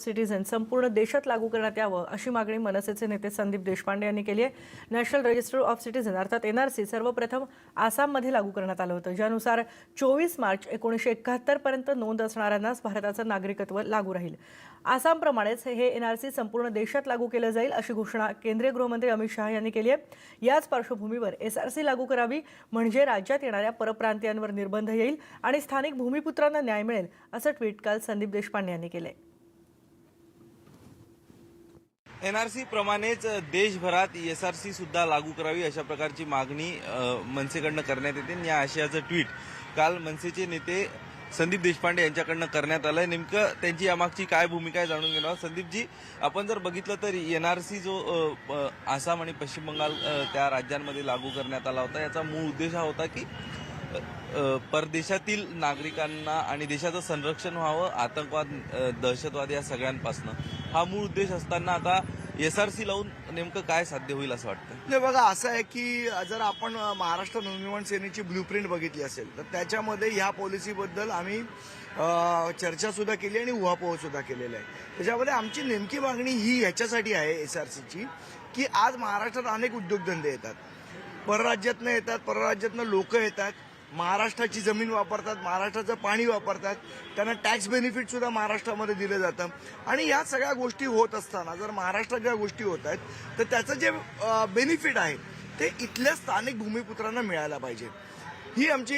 Citizen संपूर्ण देशात लागू करण्यात यावं अशी मागणी मनसेचे नेते संदीप देशपांडे यांनी केली आहे. नॅशनल रजिस्टर ऑफ सिटीझन अर्थात एनआरसी सर्वप्रथम आसाममध्ये लागू करण्यात आलं होतं ज्यानुसार चोवीस मार्च एकोणीसशे एकाहत्तर पर्यंत नोंद असणाऱ्यांनाच भारताचं नागरिकत्व लागू राहील. आसामप्रमाणेच हे एनआरसी संपूर्ण देशात लागू केलं जाईल अशी घोषणा केंद्रीय गृहमंत्री अमित शहा यांनी केली आहे. याच पार्श्वभूमीवर एसआरसी लागू करावी म्हणजे राज्यात येणाऱ्या परप्रांतीयांवर निर्बंध येईल आणि स्थानिक भूमिपुत्रांना न्याय मिळेल असं ट्विट काल संदीप देशपांडे यांनी केलंय. एनआरसी प्रमाणेच देशभरात एसआरसी सुद्धा लागू करावी अशा प्रकारची मागणी मनसेकडनं करण्यात येते. आणि या आशयाचं ट्विट काल मनसेचे नेते संदीप देशपांडे यांच्याकडनं करण्यात आलंय. नेमकं त्यांची यामागची काय भूमिका आहे जाणून घेणार संदीपजी आपण जर बघितलं तर एनआरसी जो अ, आसाम आणि पश्चिम बंगाल त्या राज्यांमध्ये लागू करण्यात आला होता याचा मूळ उद्देश हा होता की परदेशातील नागरिकांना आणि देशाचं संरक्षण व्हावं आतंकवाद दहशतवाद या सगळ्यांपासनं. हा मूळ उद्देश असताना आता एस आर सी लावून नेमकं काय साध्य होईल असं वाटतं बघा असं आहे की जर आपण महाराष्ट्र नवनिर्माण सेनेची ब्लूप्रिंट बघितली असेल तर त्याच्यामध्ये ह्या पॉलिसीबद्दल आम्ही चर्चा सुद्धा केली आणि उहापोह सुद्धा केलेला आहे. त्याच्यामध्ये आमची नेमकी मागणी ही ह्याच्यासाठी आहे एस आर सीची की आज महाराष्ट्रात अनेक उद्योगधंदे येतात. परराज्यातनं येतात परराज्यातनं लोक येतात. महाराष्ट्राची जमीन वापरतात महाराष्ट्राचं पाणी वापरतात त्यांना टॅक्स बेनिफिट सुद्धा महाराष्ट्रामध्ये दिलं जातं. आणि या सगळ्या गोष्टी होत असताना जर महाराष्ट्रात ज्या गोष्टी होत आहेत तर त्याचं जे बेनिफिट आहे ते इथल्या स्थानिक भूमिपुत्रांना मिळायला पाहिजे. ही आमची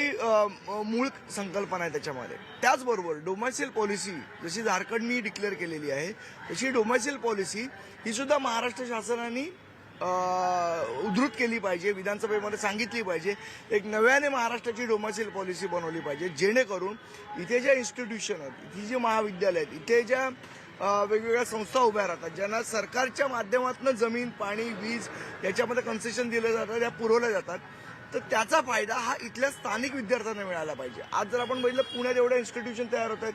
मूळ संकल्पना आहे त्याच्यामध्ये. त्याचबरोबर डोमॅसिल पॉलिसी जशी झारखंडनी डिक्लेअर केलेली आहे तशी डोमॅसिल पॉलिसी ही सुद्धा महाराष्ट्र शासनाने उद्धृत केली पाहिजे विधानसभेमध्ये सांगितली पाहिजे. एक नव्याने महाराष्ट्राची डोमेसिल पॉलिसी बनवली पाहिजे जेणेकरून इथे ज्या इन्स्टिट्यूशन आहेत इथे जे महाविद्यालय आहेत इथे ज्या वेगवेगळ्या संस्था उभ्या राहतात ज्यांना सरकारच्या माध्यमातून जमीन पाणी वीज याच्यामध्ये कन्सेशन दिलं जातं त्या पुरवल्या जातात तर त्याचा फायदा हा इथल्या स्थानिक विद्यार्थ्यांना मिळाला पाहिजे. आज जर आपण बघितलं पुण्यात एवढ्या इन्स्टिट्यूशन तयार होत आहेत.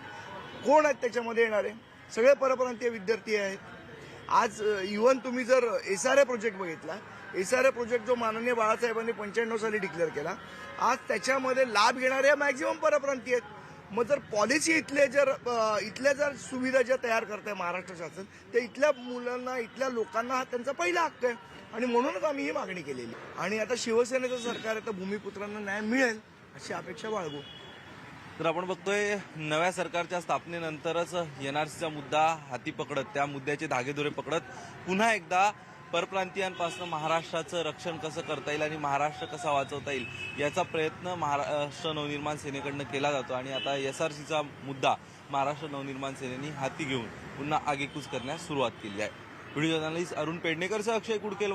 कोण आहेत त्याच्यामध्ये येणारे? सगळे परप्रांतीय विद्यार्थी आहेत. आज इव्हन तुम्ही जर एस आर ए प्रोजेक्ट बघितला एस आर ए प्रोजेक्ट जो माननीय बाळासाहेबांनी पंच्याण्णव साली डिक्लेअर केला आज त्याच्यामध्ये लाभ घेणारे मॅक्झिमम परप्रांतीय आहेत. मग जर पॉलिसी इथले जर इथल्या जर सुविधा ज्या तयार करत आहे महाराष्ट्र शासन ते इथल्या मुलांना इथल्या लोकांना हा त्यांचा पहिला हक्क आहे. आणि म्हणूनच आम्ही ही मागणी केलेली आणि आता शिवसेनेचं सरकार आहे तर भूमिपुत्रांना न्याय मिळेल अशी अपेक्षा बाळगू. तर आपण बघतोय नव्या सरकारच्या स्थापनेनंतरच एनआरसीचा मुद्दा हाती पकडत त्या मुद्द्याचे धागेदोरे पकडत पुन्हा एकदा परप्रांतीयांपासून महाराष्ट्राचं रक्षण कसं करता येईल आणि महाराष्ट्र कसा वाचवता येईल याचा प्रयत्न महाराष्ट्र नवनिर्माण सेनेकडनं केला जातो. आणि आता एस आर सीचा मुद्दा महाराष्ट्र नवनिर्माण सेनेने हाती घेऊन पुन्हा आगेकूच करण्यास सुरुवात केली आहे. व्हिडिओ जर्नलिस्ट अरुण पेडणेकरसह अक्षय कुडकेल